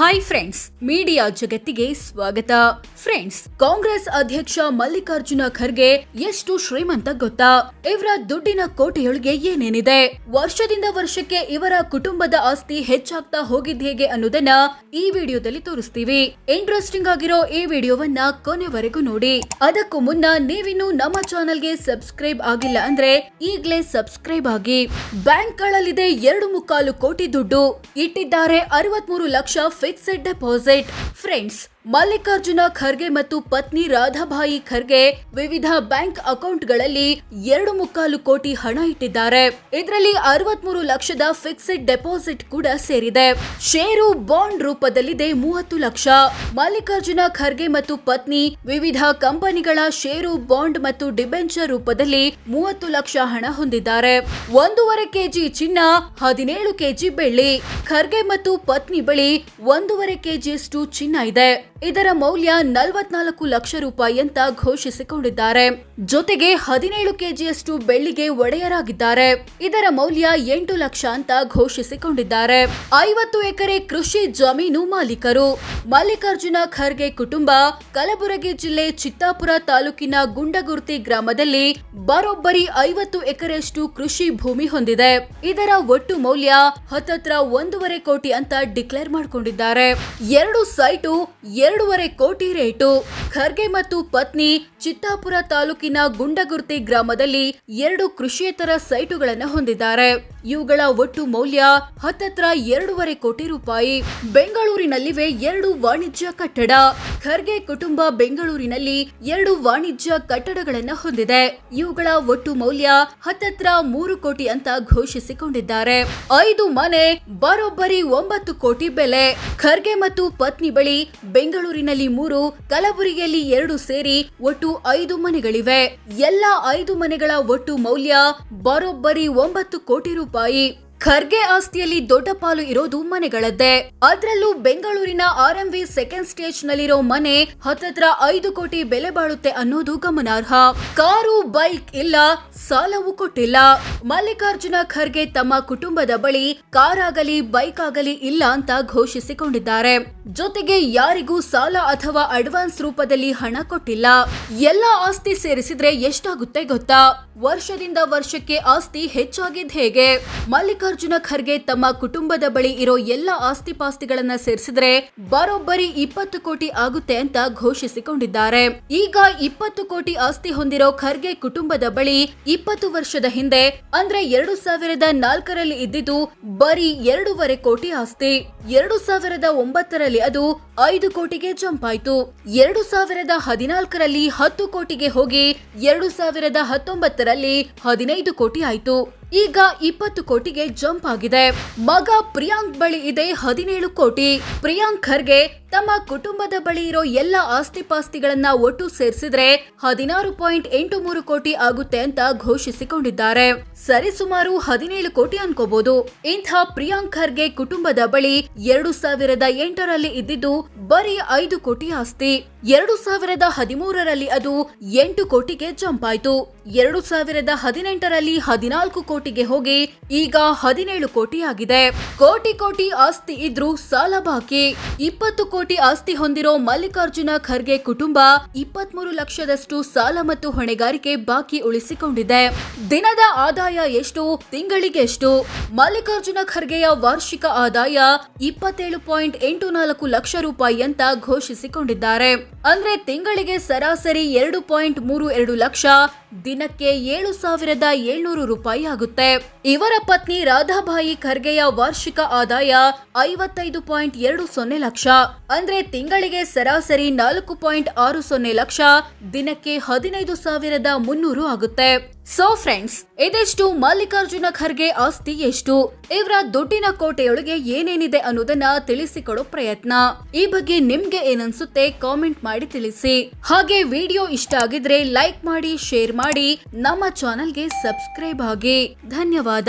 Hi friends media ಜಗತ್ತಿಗೆ ಸ್ವಾಗತ friends Congress ಅಧ್ಯಕ್ಷ ಮಲ್ಲಿಕಾರ್ಜುನ ಖರ್ಗೆ ಎಷ್ಟು ಶ್ರೀಮಂತ ಗೊತ್ತಾ ಇವರ ದುಡ್ಡಿನ ಕೋಟೆಯೊಳಗೆ ಏನೇನಿದೆ ವರ್ಷದಿಂದ ವರ್ಷಕ್ಕೆ ಇವರ ಕುಟುಂಬದ ಆಸ್ತಿ ಹೆಚ್ಚಾಗ್ತಾ ಹೋಗಿದ್ ಹೇಗೆ ಅನ್ನೋದನ್ನ ಈ ವಿಡಿಯೋದಲ್ಲಿ ತೋರಿಸ್ತೀವಿ ಇಂಟ್ರೆಸ್ಟಿಂಗ್ ಆಗಿರೋ ಈ ವಿಡಿಯೋವನ್ನ ಕೊನೆವರೆಗೂ ನೋಡಿ ಅದಕ್ಕೂ ಮುನ್ನ ನೀವಿನ್ನು ನಮ್ಮ ಚಾನೆಲ್ಗೆ ಸಬ್ಸ್ಕ್ರೈಬ್ ಆಗಿಲ್ಲ ಅಂದ್ರೆ ಈಗ್ಲೇ ಸಬ್ಸ್ಕ್ರೈಬ್ ಆಗಿ ಬ್ಯಾಂಕ್ಗಳಲ್ಲಿದೆ ಎರಡು ಮುಕ್ಕಾಲು ಕೋಟಿ ದುಡ್ಡು ಇಟ್ಟಿದ್ದಾರೆ ಅರವತ್ಮೂರು lakh fixed deposit friends Mallikarjuna Kharge ಮತ್ತು ಪತ್ನಿ ರಾಧಾಬಾಯಿ ಖರ್ಗೆ ವಿವಿಧ ಬ್ಯಾಂಕ್ ಅಕೌಂಟ್ಗಳಲ್ಲಿ ಎರಡು ಮುಕ್ಕಾಲು ಕೋಟಿ ಹಣ ಇಟ್ಟಿದ್ದಾರೆ. ಇದರಲ್ಲಿ ಅರವತ್ಮೂರು ಲಕ್ಷದ ಫಿಕ್ಸೆಡ್ ಡೆಪಾಸಿಟ್ ಕೂಡ ಸೇರಿದೆ. ಷೇರು ಬಾಂಡ್ ರೂಪದಲ್ಲಿದೆ ಮೂವತ್ತು ಲಕ್ಷ. ಮಲ್ಲಿಕಾರ್ಜುನ ಖರ್ಗೆ ಮತ್ತು ಪತ್ನಿ ವಿವಿಧ ಕಂಪನಿಗಳ ಷೇರು ಬಾಂಡ್ ಮತ್ತು ಡಿಬೆಂಚರ್ ರೂಪದಲ್ಲಿ ಮೂವತ್ತು ಲಕ್ಷ ಹಣ ಹೊಂದಿದ್ದಾರೆ. ಒಂದೂವರೆ ಕೆಜಿ ಚಿನ್ನ, ಹದಿನೇಳು ಕೆಜಿ ಬೆಳ್ಳಿ. ಖರ್ಗೆ ಮತ್ತು ಪತ್ನಿ ಬಳಿ ಒಂದೂವರೆ ಕೆಜಿಯಷ್ಟು ಚಿನ್ನ ಇದೆ. ಇದರ ಮೌಲ್ಯ ನಲವತ್ನಾಲ್ಕು ಲಕ್ಷ ರೂಪಾಯಿ ಅಂತ ಘೋಷಿಸಿಕೊಂಡಿದ್ದಾರೆ. ಜೊತೆಗೆ ಹದಿನೇಳು ಕೆಜಿಯಷ್ಟು ಬೆಳ್ಳಿಗೆ ಒಡೆಯರಾಗಿದ್ದಾರೆ. ಇದರ ಮೌಲ್ಯ ಎಂಟು ಲಕ್ಷ ಅಂತ ಘೋಷಿಸಿಕೊಂಡಿದ್ದಾರೆ. ಐವತ್ತು ಎಕರೆ ಕೃಷಿ ಜಮೀನು ಮಾಲೀಕರು. ಮಲ್ಲಿಕಾರ್ಜುನ ಖರ್ಗೆ ಕುಟುಂಬ, ಕಲಬುರಗಿ ಜಿಲ್ಲೆ ಚಿತ್ತಾಪುರ ತಾಲೂಕಿನ ಗುಂಡಗುರ್ತಿ ಗ್ರಾಮದಲ್ಲಿ ಬರೋಬ್ಬರಿ ಐವತ್ತು ಎಕರೆಯಷ್ಟು ಕೃಷಿ ಭೂಮಿ ಹೊಂದಿದೆ. ಇದರ ಒಟ್ಟು ಮೌಲ್ಯ ಹತ್ತತ್ರ ಒಂದೂವರೆ ಕೋಟಿ ಅಂತ ಡಿಕ್ಲೇರ್ ಮಾಡಿಕೊಂಡಿದ್ದಾರೆ. ಎರಡು ಸೈಟು ಎರಡೂವರೆ ಕೋಟಿ ರೇಟು. ಖರ್ಗೆ ಮತ್ತು ಪತ್ನಿ ಚಿತ್ತಾಪುರ ತಾಲೂಕಿನ ಗುಂಡಗುರ್ತಿ ಗ್ರಾಮದಲ್ಲಿ ಎರಡು ಕೃಷಿಯೇತರ ಸೈಟುಗಳನ್ನು ಹೊಂದಿದ್ದಾರೆ. ಇವುಗಳ ಒಟ್ಟು ಮೌಲ್ಯ ಹತ್ತತ್ರ ಎರಡೂವರೆ ಕೋಟಿ ರೂಪಾಯಿ. ಬೆಂಗಳೂರಿನಲ್ಲಿವೆ ಎರಡು ವಾಣಿಜ್ಯ ಕಟ್ಟಡ. ಖರ್ಗೆ ಕುಟುಂಬ ಬೆಂಗಳೂರಿನಲ್ಲಿ ಎರಡು ವಾಣಿಜ್ಯ ಕಟ್ಟಡಗಳನ್ನು ಹೊಂದಿದೆ. ಇವುಗಳ ಒಟ್ಟು ಮೌಲ್ಯ ಹತ್ತತ್ರ ಮೂರು ಕೋಟಿ ಅಂತ ಘೋಷಿಸಿಕೊಂಡಿದ್ದಾರೆ. ಐದು ಮನೆ, ಬರೋಬ್ಬರಿ ಒಂಬತ್ತು ಕೋಟಿ ಬೆಲೆ. ಖರ್ಗೆ ಮತ್ತು ಪತ್ನಿ ಬಳಿ ಬೆಂಗಳೂರಿನಲ್ಲಿ ಮೂರು, ಕಲಬುರಗಿಯಲ್ಲಿ ಎರಡು ಸೇರಿ ಒಟ್ಟು ಐದು ಮನೆಗಳಿವೆ. ಎಲ್ಲ ಐದು ಮನೆಗಳ ಒಟ್ಟು ಮೌಲ್ಯ ಬರೋಬ್ಬರಿ ಒಂಬತ್ತು ಕೋಟಿ ರೂಪಾಯಿ. ಖರ್ಗೆ ಆಸ್ತಿಯಲ್ಲಿ ದೊಡ್ಡ ಪಾಲು ಇರೋದು ಮನೆಗಳದ್ದೇ. ಅದ್ರಲ್ಲೂ ಬೆಂಗಳೂರಿನ R M V second stage ನಲ್ಲಿರೋ ಮನೆ ಹತ್ತತ್ರ ಐದು ಕೋಟಿ ಬೆಲೆ ಬಾಳುತ್ತೆ ಅನ್ನೋದು ಗಮನಾರ್ಹ. ಕಾರು, ಬೈಕ್ ಇಲ್ಲ, ಸಾಲವೂ ಕೊಟ್ಟಿಲ್ಲ. ಮಲ್ಲಿಕಾರ್ಜುನ ಖರ್ಗೆ ತಮ್ಮ ಕುಟುಂಬದ ಬಳಿ ಕಾರ್ ಆಗಲಿ ಬೈಕ್ ಆಗಲಿ ಇಲ್ಲ ಅಂತ ಘೋಷಿಸಿಕೊಂಡಿದ್ದಾರೆ. ಜೊತೆಗೆ ಯಾರಿಗೂ ಸಾಲ ಅಥವಾ ಅಡ್ವಾನ್ಸ್ ರೂಪದಲ್ಲಿ ಹಣ ಕೊಟ್ಟಿಲ್ಲ. ಎಲ್ಲ ಆಸ್ತಿ ಸೇರಿಸಿದ್ರೆ ಎಷ್ಟಾಗುತ್ತೆ ಗೊತ್ತಾ? ವರ್ಷದಿಂದ ವರ್ಷಕ್ಕೆ ಆಸ್ತಿ ಹೆಚ್ಚಾಗಿದ್ದ ಹೇಗೆ? ಮಲ್ಲಿಕಾರ್ಜುನ ಖರ್ಗೆ ತಮ್ಮ ಕುಟುಂಬದ ಬಳಿ ಇರೋ ಎಲ್ಲ ಆಸ್ತಿ ಪಾಸ್ತಿಗಳನ್ನ ಸೇರಿಸಿದ್ರೆ ಬರೋಬ್ಬರಿ ಇಪ್ಪತ್ತು ಕೋಟಿ ಆಗುತ್ತೆ ಅಂತ ಘೋಷಿಸಿಕೊಂಡಿದ್ದಾರೆ. ಈಗ ಇಪ್ಪತ್ತು ಕೋಟಿ ಆಸ್ತಿ ಹೊಂದಿರೋ ಖರ್ಗೆ ಕುಟುಂಬದ ಬಳಿ ಇಪ್ಪತ್ತು ವರ್ಷದ ಹಿಂದೆ ಅಂದ್ರೆ ಎರಡು ಸಾವಿರದ ನಾಲ್ಕರಲ್ಲಿ ಇದ್ದಿದ್ದು ಬರೀ ಎರಡೂವರೆ ಕೋಟಿ ಆಸ್ತಿ. ಎರಡು ಸಾವಿರದ ಒಂಬತ್ತರಲ್ಲಿ ಅದು ಐದು ಕೋಟಿಗೆ ಜಂಪ್ ಆಯ್ತು. ಎರಡು ಸಾವಿರದ ಹದಿನಾಲ್ಕರಲ್ಲಿ ಹತ್ತು ಕೋಟಿಗೆ ಹೋಗಿ ಎರಡು ಸಾವಿರದ ಹತ್ತೊಂಬತ್ತರಲ್ಲಿ ಹದಿನೈದು ಕೋಟಿ ಆಯ್ತು. ಈಗ ಇಪ್ಪತ್ತು ಕೋಟಿಗೆ ಜಂಪ್ ಆಗಿದೆ. ಮಗ ಪ್ರಿಯಾಂಕ್ ಬಳಿ ಇದೆ ಹದಿನೇಳು ಕೋಟಿ. ಪ್ರಿಯಾಂಕ್ ಖರ್ಗೆ ತಮ್ಮ ಕುಟುಂಬದ ಬಳಿ ಇರೋ ಎಲ್ಲ ಆಸ್ತಿ ಪಾಸ್ತಿಗಳನ್ನ ಒಟ್ಟು ಸೇರಿಸಿದ್ರೆ ಹದಿನಾರು ಪಾಯಿಂಟ್ ಎಂಟು ಮೂರು ಕೋಟಿ ಆಗುತ್ತೆ ಅಂತ ಘೋಷಿಸಿಕೊಂಡಿದ್ದಾರೆ. ಸರಿಸುಮಾರು ಹದಿನೇಳು ಕೋಟಿ ಅನ್ಕೋಬಹುದು ಇಂಥ ಪ್ರಿಯಾಂಕ್ ಖರ್ಗೆ ಕುಟುಂಬದ ಬಳಿ ಎರಡು ಸಾವಿರದ ಎಂಟರಲ್ಲಿ ಇದ್ದಿದ್ದು ಬರೀ ಐದು ಕೋಟಿ ಆಸ್ತಿ. ಎರಡು ಸಾವಿರದ ಹದಿಮೂರರಲ್ಲಿ ಅದು ಎಂಟು ಕೋಟಿಗೆ ಜಂಪ್ ಆಯ್ತು. ಎರಡು ಸಾವಿರದ ಹದಿನೆಂಟರಲ್ಲಿ ಹದಿನಾಲ್ಕು ಕೋಟಿಗೆ ಹೋಗಿ ಈಗ ಹದಿನೇಳು ಕೋಟಿ ಆಗಿದೆ. ಕೋಟಿ ಕೋಟಿ ಆಸ್ತಿ ಇದ್ರೂ ಸಾಲ ಬಾಕಿ. ಇಪ್ಪತ್ತು ಕೋಟಿ ಆಸ್ತಿ ಹೊಂದಿರೋ ಮಲ್ಲಿಕಾರ್ಜುನ ಖರ್ಗೆ ಕುಟುಂಬ ಇಪ್ಪತ್ಮೂರು ಲಕ್ಷದಷ್ಟು ಸಾಲ ಮತ್ತು ಹೊಣೆಗಾರಿಕೆ ಬಾಕಿ ಉಳಿಸಿಕೊಂಡಿದೆ. ದಿನದ ಆದಾಯ ಎಷ್ಟು, ತಿಂಗಳಿಗೆ ಎಷ್ಟು? ಮಲ್ಲಿಕಾರ್ಜುನ ಖರ್ಗೆಯ ವಾರ್ಷಿಕ ಆದಾಯ ಇಪ್ಪತ್ತೇಳು ಪಾಯಿಂಟ್ ಎಂಟು ನಾಲ್ಕು ಲಕ್ಷ ರೂಪಾಯಿ ಅಂತ ಘೋಷಿಸಿಕೊಂಡಿದ್ದಾರೆ. ಅಂದ್ರೆ ತಿಂಗಳಿಗೆ ಸರಾಸರಿ ಎರಡು ಪಾಯಿಂಟ್ ಮೂರು ಎರಡು ಲಕ್ಷ ದಿನಕ್ಕೆ ಏಳು ಸಾವಿರದ ಏಳ್ನೂರು ರೂಪಾಯಿ ಆಗುತ್ತೆ. ಇವರ ಪತ್ನಿ ರಾಧಾಬಾಯಿ ಖರ್ಗೆಯ ವಾರ್ಷಿಕ ಆದಾಯ ಐವತ್ತೈದು ಪಾಯಿಂಟ್ ಎರಡು ಸೊನ್ನೆ ಲಕ್ಷ. ಅಂದ್ರೆ ತಿಂಗಳಿಗೆ ಸರಾಸರಿ ನಾಲ್ಕು ಪಾಯಿಂಟ್ ಆರು ಸೊನ್ನೆ ಲಕ್ಷ, ದಿನಕ್ಕೆ ಹದಿನೈದು ಸಾವಿರದ ಮುನ್ನೂರು ಆಗುತ್ತೆ. ಸೊ ಫ್ರೆಂಡ್ಸ್ ಇದೆಷ್ಟು ಮಲ್ಲಿಕಾರ್ಜುನ ಖರ್ಗೆ ಆಸ್ತಿ ಎಷ್ಟು? ಇವರ ದುಡ್ಡಿನ ಕೋಟೆಯೊಳಗೆ ಏನೇನಿದೆ ಅನ್ನೋದನ್ನ ತಿಳಿಸಿಕೊಡೋ ಪ್ರಯತ್ನ. ಈ ಬಗ್ಗೆ ನಿಮ್ಗೆ ಏನನ್ಸುತ್ತೆ ಕಾಮೆಂಟ್ ಮಾಡಿ ತಿಳಿಸಿ. ಹಾಗೆ ವಿಡಿಯೋ ಇಷ್ಟ ಆಗಿದ್ರೆ ಲೈಕ್ ಮಾಡಿ ಶೇರ್ ಮಾಡಿ ನಮ್ಮ ಚಾನೆಲ್ಗೆ ಸಬ್ಸ್ಕ್ರೈಬ್ ಆಗಿ. ಧನ್ಯವಾದ.